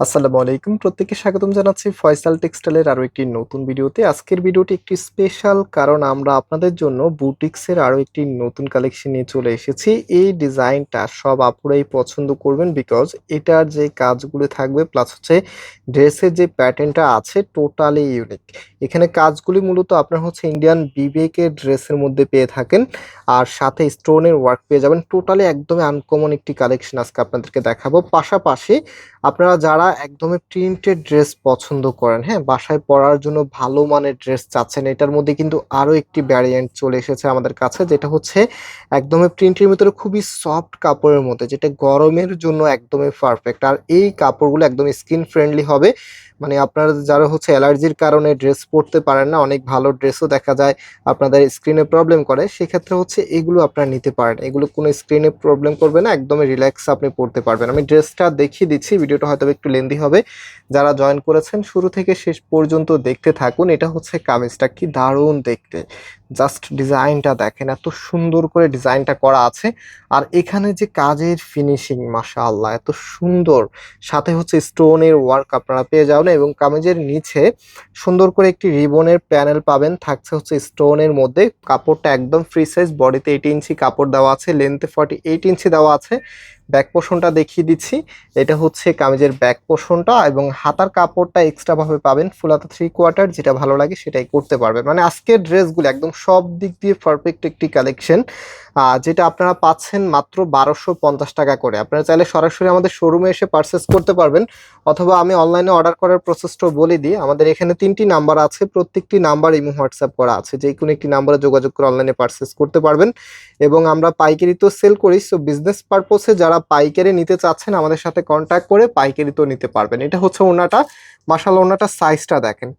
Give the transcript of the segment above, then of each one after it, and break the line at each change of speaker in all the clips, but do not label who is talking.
আসসালামু আলাইকুম। প্রত্যেককে স্বাগতম জানাচ্ছি ফয়সাল টেক্সটাইলের আরও একটি নতুন ভিডিওতে। আজকের ভিডিওটি একটি স্পেশাল কারণ আমরা আপনাদের জন্য বুটিক্সের আরও একটি নতুন কালেকশন নিয়ে চলে এসেছি। এই ডিজাইনটা সব আপুরাই পছন্দ করবেন বিকজ এটার যে কাজগুলো থাকবে প্লাস হচ্ছে ড্রেসের যে প্যাটার্নটা আছে টোটালি ইউনিক এখানে কাজগুলি মূলত আপনার হচ্ছে ইন্ডিয়ান বিবেকের ড্রেসের মধ্যে পেয়ে থাকেন আর সাথে স্টোনের ওয়ার্ক পেয়ে যাবেন। টোটালি একদমই আনকমন একটি কালেকশন আজকে আপনাদেরকে দেখাবো। পাশাপাশি আপনারা যারা একদমই প্রিন্টেড ড্রেস পছন্দ করেন। হ্যাঁ বাসায় পরার জন্য ভালো মানের ড্রেস চাচ্ছেন। এটার মধ্যে কিন্তু আরও একটি ব্যারিয়েন্ট চলে এসেছে আমাদের কাছে, যেটা হচ্ছে একদমই প্রিন্টের ভিতরে খুবই সফট কাপড়ের মধ্যে, যেটা গরমের জন্য একদমই পারফেক্ট আর এই কাপড়গুলো একদম স্কিন ফ্রেন্ডলি হবে। মানে আপনারা যারা হচ্ছে অ্যালার্জির কারণে ড্রেস পরতে পারেন না, অনেক ভালো ড্রেসও দেখা যায়, আপনাদের স্ক্রিনে প্রবলেম করে, সেক্ষেত্রে হচ্ছে এগুলো আপনারা নিতে পারেন। এগুলো কোনো স্ক্রিনে প্রবলেম করবে না, একদমই রিল্যাক্স আপনি পড়তে পারবেন। আমি ড্রেসটা দেখিয়ে দিচ্ছি, ভিডিওটা হয়তো একটু লেন্দি হবে। যারা জয়েন করেছেন, শুরু থেকে শেষ পর্যন্ত দেখতে থাকুন, এটা হচ্ছে কামিজটা কি দারুণ দেখতে। জাস্ট ডিজাইনটা দেখেন, এত সুন্দর করে ডিজাইনটা করা আছে। আর এখানে যে কাজের ফিনিশিং মাশাআল্লাহ, এত সুন্দর। সাথে হচ্ছে স্টোনের ওয়ার্ক আপনারা পেয়ে যাবেন। এবং কামিজের নিচে সুন্দর করে একটি রিবনের প্যানেল পাবেন। থাকছে হচ্ছে স্টোনের মধ্যে। কাপড়টা একদম ফ্রি সাইজ বডিতে এইট ইঞ্চি কাপড় দেওয়া আছে লেন্থে ফর্টি এইট ইঞ্চি দেওয়া আছে। ব্যাক পোষণটা দেখিয়ে দিচ্ছি। এটা হচ্ছে কামিজের ব্যাক পোষণটা এবং হাতার কাপড়টা এক্সট্রা ভাবে পাবেন ফুল হাতা থ্রি কোয়ার্টার যেটা ভালো লাগে সেটাই করতে পারবেন। মানে আজকের ড্রেসগুলো একদম সব দিক দিয়ে পারফেক্ট একটি কালেকশন যেটা আপনারা পাচ্ছেন মাত্র বারোশো পঞ্চাশ টাকা করে। আপনারা চাইলে সরাসরি আমাদের শোরুমে এসে পারচেস করতে পারবেন, অথবা আমি অনলাইনে অর্ডার করার প্রসেসটাও বলে দিই, আমাদের এখানে তিনটি নাম্বার আছে, প্রত্যেকটি নাম্বার ইমো হোয়াটসঅ্যাপ করা আছে। যে কোনো একটি নাম্বারে যোগাযোগ করে অনলাইনে পারচেস করতে পারবেন এবং আমরা পাইকারিতেও সেল করি সো বিজনেস পারপোসে যারা পাইকারি নিতে চাচ্ছেন, আমাদের সাথে কন্ট্যাক্ট করে পাইকারি তো নিতে পারবেন। এটা হচ্ছে ওনাটা মাসাল ওনাটা সাইজটা দেখেন।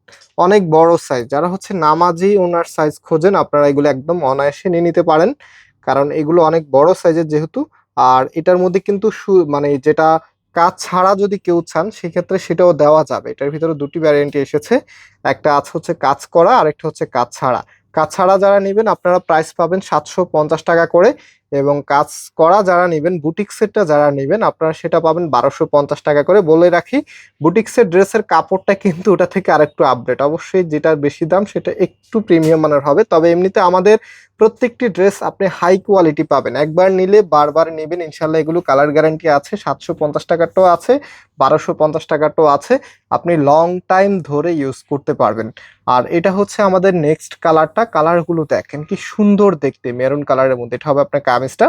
অনেক বড় সাইজ যারা হচ্ছে নামাজি ওনার সাইজ খোঁজেন, আপনারা এগুলো একদম অনায়াসে নিয়ে নিতে পারেন। কারণ এগুলো অনেক বড় সাইজের যেহেতু, আর এটার মধ্যে কিন্তু মানে যেটা কাজ ছাড়া যদি কেউ চান, সেক্ষেত্রে সেটাও দেওয়া যাবে। এটার ভিতরে দুটি ভ্যারিয়েন্টে এসেছে, একটা আছে হচ্ছে কাজ করা আর একটা হচ্ছে কাজ ছাড়া। কাজ ছাড়া যারা নেবেন, আপনারা প্রাইস পাবেন সাতশো পঞ্চাশ টাকা করে। এবং কাজ করা যারা নেবেন, বুটিক সেটটা যারা নেবেন, আপনারা সেটা পাবেন বারোশো পঞ্চাশ টাকা করে। বলে রাখি বুটিক্সের ড্রেসের কাপড়টা কিন্তু ওটা থেকে আরেকটু আপডেট অবশ্যই যেটার বেশি দাম সেটা একটু প্রিমিয়াম মানের হবে। তবে এমনিতে আমাদের প্রত্যেকটি ড্রেস আপনি হাই কোয়ালিটি পাবেন। একবার নিলে বারবার নেবেন ইনশাল্লাহ এগুলো কালার গ্যারান্টি আছে, সাতশো পঞ্চাশ টাকারটাও আছে, বারোশো পঞ্চাশ টাকারটাও আছে। আপনি লং টাইম ধরে ইউজ করতে পারবেন। আর এটা হচ্ছে আমাদের নেক্সট কালারটা কালারগুলো দেখেন, কি সুন্দর দেখতে মেরুন কালারের মধ্যে। এটা হবে আপনার কামিজটা।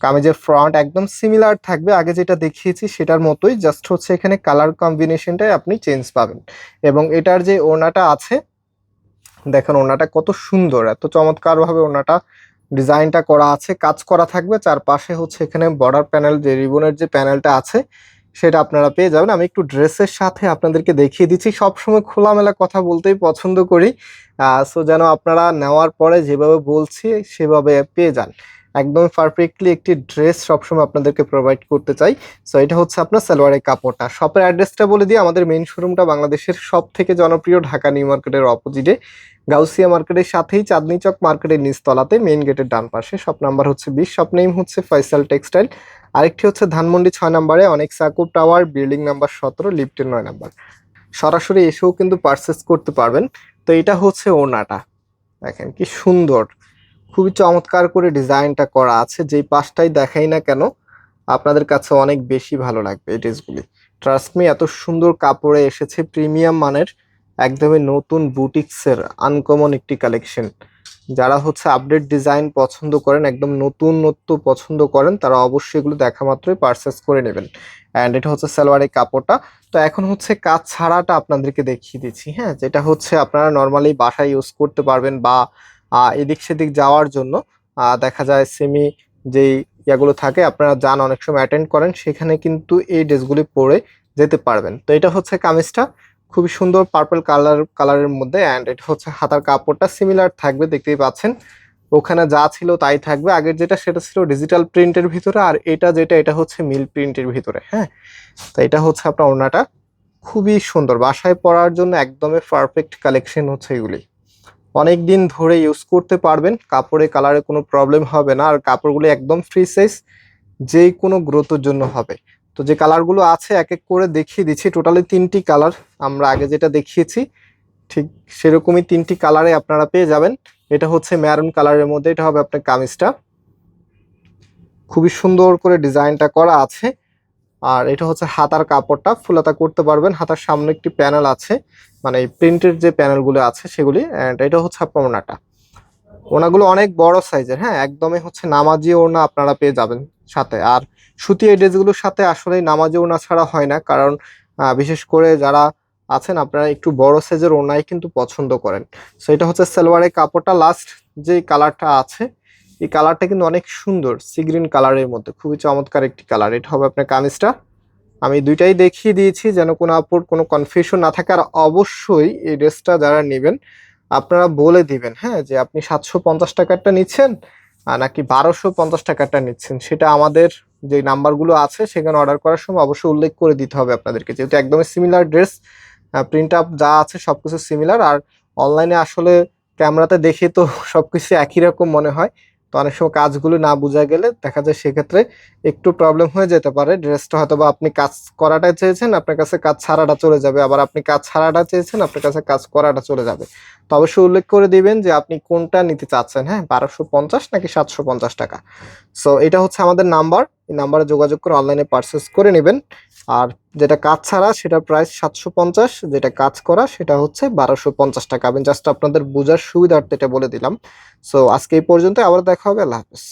কামিজের ফ্রন্ট একদম সিমিলার থাকবে। আগে যেটা দেখিয়েছি সেটার মতোই। জাস্ট হচ্ছে এখানে কালার কম্বিনেশনটাই আপনি চেঞ্জ পাবেন। এবং এটার যে ওড়নাটা আছে, দেখেন ওড়নাটা কত সুন্দর। এত চমৎকারভাবে ওড়নাটা ডিজাইনটা করা আছে, কাজ করা থাকবে। চারপাশে হচ্ছে এখানে বর্ডার প্যানেল যে রিবনের যে প্যানেলটা আছে, সেটা আপনারা পেয়ে যাবেন। আমি একটু ড্রেসের সাথে আপনাদেরকে দেখিয়ে দিচ্ছি। সবসময় খোলামেলা কথা বলতেই পছন্দ করি। সো যেন আপনারা নেওয়ার পরে যেভাবে বলছি, সেভাবে পেয়ে যান। একদম পারফেক্টলি একটি ড্রেস সবসময় আপনাদেরকে প্রোভাইড করতে চাই। সো এটা হচ্ছে আপনার সালোয়ারের কাপড়টা। শপের অ্যাড্রেসটা বলে দিয়ে আমাদের মেন শোরুমটা বাংলাদেশের সব থেকে জনপ্রিয় ঢাকা নিউ মার্কেটের অপোজিটে গাউসিয়া মার্কেটের সাথেই চাঁদনি চক মার্কেটের নিচতলাতে মেইন গেটের ডান পাশে। শপ নাম্বার হচ্ছে বিশ শপ নেম হচ্ছে ফয়সাল টেক্সটাইল আরেকটি হচ্ছে ধানমন্ডি ছয় নাম্বারে অনেক সাকুব টাওয়ার বিল্ডিং নাম্বার সতেরো লিফটের নয় নাম্বার। সরাসরি এসেও কিন্তু পারচেস করতে পারবেন। তো এটা হচ্ছে ওনাটা দেখেন কি সুন্দর। খুবই চমৎকার করে ডিজাইনটা করা আছে, যেই পাশটাই দেখাই না কেন, আপনাদের কাছে অনেক বেশি ভালো লাগবে এই ড্রেসগুলি। ট্রাস্ট মি এত সুন্দর কাপড়ে এসেছে, প্রিমিয়াম মানের, একদমই নতুন বুটিক্সের আনকমন একটি কালেকশন যারা হচ্ছে আপডেট ডিজাইন পছন্দ করেন, একদম নতুন নত্ব পছন্দ করেন, তারা অবশ্যই এগুলো দেখা মাত্রই পারচেস করে নেবেন। অ্যান্ড এটা হচ্ছে সালোয়ারের কাপড়টা। তো এখন হচ্ছে কাজ ছাড়াটা আপনাদেরকে দেখিয়ে দিচ্ছি হ্যাঁ? যেটা হচ্ছে আপনারা নর্মালি বাসায় ইউজ করতে পারবেন বা এদিক সেদিক যাওয়ার জন্য। দেখা যায় সেমি যেই ইয়াগুলো থাকে, আপনারা যান, অনেক সময় অ্যাটেন্ড করেন, সেখানে কিন্তু এই ড্রেসগুলি পরে যেতে পারবেন। তো এটা হচ্ছে কামিজটা, খুবই সুন্দর পার্পল কালার কালারের মধ্যে অ্যান্ড এটা হচ্ছে হাতার কাপড়টা সিমিলার থাকবে, দেখতেই পাচ্ছেন। ওখানে যা ছিল তাই থাকবে। আগের যেটা সেটা ছিল ডিজিটাল প্রিন্টের ভিতরে, আর এটা যেটা, এটা হচ্ছে মিল প্রিন্টের ভিতরে হ্যাঁ? তো এটা হচ্ছে আপনার ওড়নাটা। খুবই সুন্দর। বাসায় পরার জন্য একদমই পারফেক্ট কালেকশন হচ্ছে এগুলি। অনেক দিন ধরে ইউজ করতে পারবেন, কাপড়ে কালারে কোনো প্রবলেম হবে না, আর কাপড়গুলো একদম ফ্রি সাইজ যে কোনো গ্রোথের জন্য হবে। তো যে কালারগুলো আছে, এক এক করে দেখিয়ে দিচ্ছি টোটালি তিনটি কালার আমরা আগে যেটা দেখিয়েছি, ঠিক সেরকমই তিনটি কালারে আপনারা পেয়ে যাবেন। এটা হচ্ছে ম্যারুন কালারের মধ্যে, এটা হবে আপনার কামিজটা। খুবই সুন্দর করে ডিজাইনটা করা আছে। আর এটা হচ্ছে হাতার কাপড়টা, ফুলাতা করতে পারবেন। হাতার সামনে একটি প্যানেল আছে মানে প্রিন্টের যে প্যানেলগুলো আছে সেগুলি অ্যান্ড এটা হচ্ছে আপনার ওনাটা। ওনাগুলো অনেক বড় সাইজের হ্যাঁ একদমই হচ্ছে নামাজি ওনা আপনারা পেয়ে যাবেন সাথে। আর সুতি এই ড্রেসগুলোর সাথে আসলে নামাজি ওনা ছাড়া হয় না, কারণ বিশেষ করে যারা আছেন আপনারা একটু বড় সাইজের ওনাই কিন্তু পছন্দ করেন। সো এটা হচ্ছে সালোয়ারের কাপড়টা লাস্ট যে কালারটা আছে এই কালারটা কিন্তু অনেক সুন্দর সি গ্রিন কালারের মধ্যে। খুবই চমৎকার একটি কালার। এটা হবে আপনার কামিজটা আমি দুইটাই দেখিয়ে দিয়েছি যেন কোনো আপুর কোনো কনফিউশন না থাকে। আর অবশ্যই এই ড্রেসটা যারা নেবেন, আপনারা বলে দিবেন হ্যাঁ যে আপনি সাতশো পঞ্চাশ টাকারটা নিচ্ছেন নাকি বারোশো পঞ্চাশ টাকারটা নিচ্ছেন। সেটা আমাদের যে নাম্বারগুলো আছে, সেখানে অর্ডার করার সময় অবশ্যই উল্লেখ করে দিতে হবে আপনাদেরকে। যেহেতু একদমই সিমিলার ড্রেস প্রিন্ট আপ যা আছে সব কিছু সিমিলার আর অনলাইনে আসলে ক্যামেরাতে দেখে তো সবকিছু একই রকম মনে হয়। তো অনেক সময় কাজগুলো না বোঝা গেলে দেখা যায় সেক্ষেত্রে একটু প্রবলেম হয়ে যেতে পারে। ড্রেসটা হয়তো বা আপনি কাজ করাটা চেয়েছেন, আপনার কাছে কাজ ছাড়াটা চলে যাবে। আবার আপনি কাজ ছাড়াটা চেয়েছেন, আপনার কাছে কাজ করাটা চলে যাবে। তো অবশ্যই উল্লেখ করে দিবেন যে আপনি কোনটা নিতে চাচ্ছেন হ্যাঁ? বারোশো পঞ্চাশ নাকি সাতশো পঞ্চাশ টাকা? সো এটা হচ্ছে আমাদের নাম্বার এই নাম্বারে যোগাযোগ করে অনলাইনে পারচেস করে নেবেন। আর যেটা কাজ ছাড়া সেটা প্রাইস সাতশো পঞ্চাশ, যেটা কাজ করা সেটা হচ্ছে বারোশো পঞ্চাশ টাকা। আমি জাস্ট আপনাদের বোঝার সুবিধার্থে এটা বলে দিলাম। সো আজকে এই পর্যন্ত আবার দেখা হবে, আল্লাহ হাফেজ।